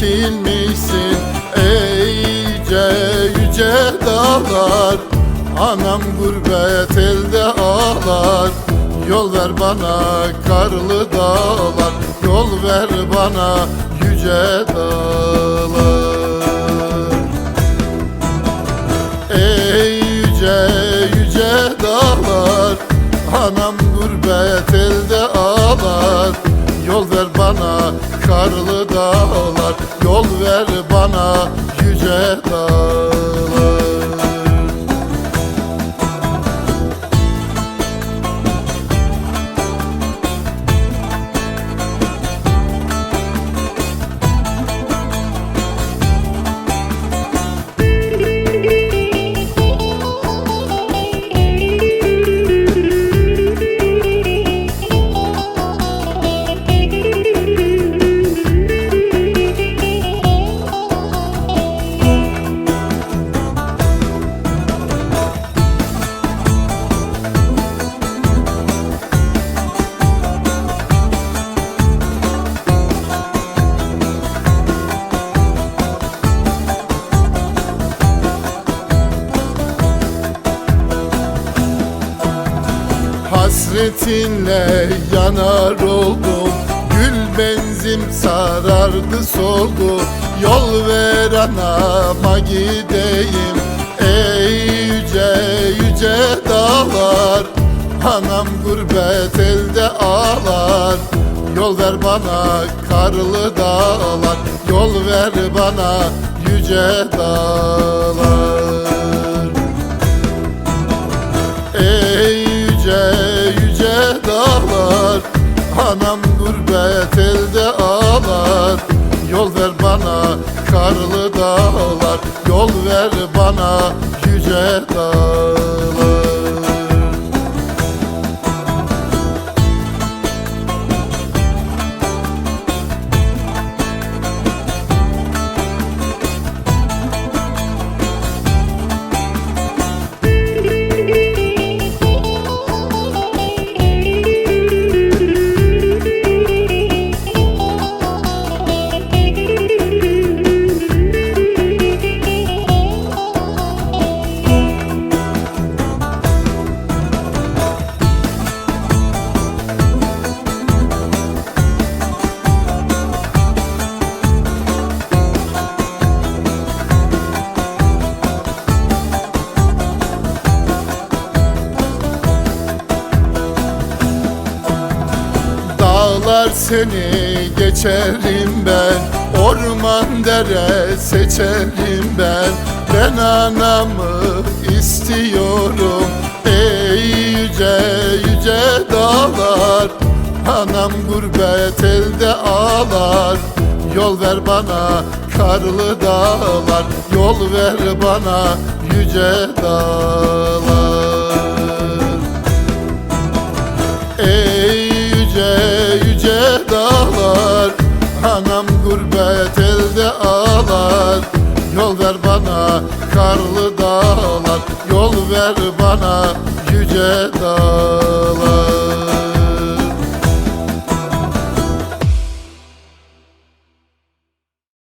dikilmişsin Ey yüce yüce dağlar. Anam gurbet elde ağlar Yol ver bana karlı dağlar. Yol ver bana yüce dağlar. Ey yüce yüce dağlar Anam gurbet elde ağlar. Yol ver bana karlı dağlar. Yol ver bana yüce dağlar Hasretinle yanar oldum Gül benzim sarardı soldu. Yol ver anama gideyim. Ey yüce yüce dağlar Anam gurbet elde ağlar. Yol ver bana karlı dağlar Yol ver bana yüce dağlar Anam gurbet elde ağlar. Yol ver bana karlı dağlar. Yol ver bana yüce dağlar Dağlar seni geçerim ben. Orman dere seçerim ben. Ben anamı istiyorum. Ey yüce yüce dağlar. Anam gurbet elde ağlar. Yol ver bana karlı dağlar. Yol ver bana yüce dağlar Anam gurbet elde ağlar. Yol ver bana karlı dağlar. Yol ver bana yüce dağlar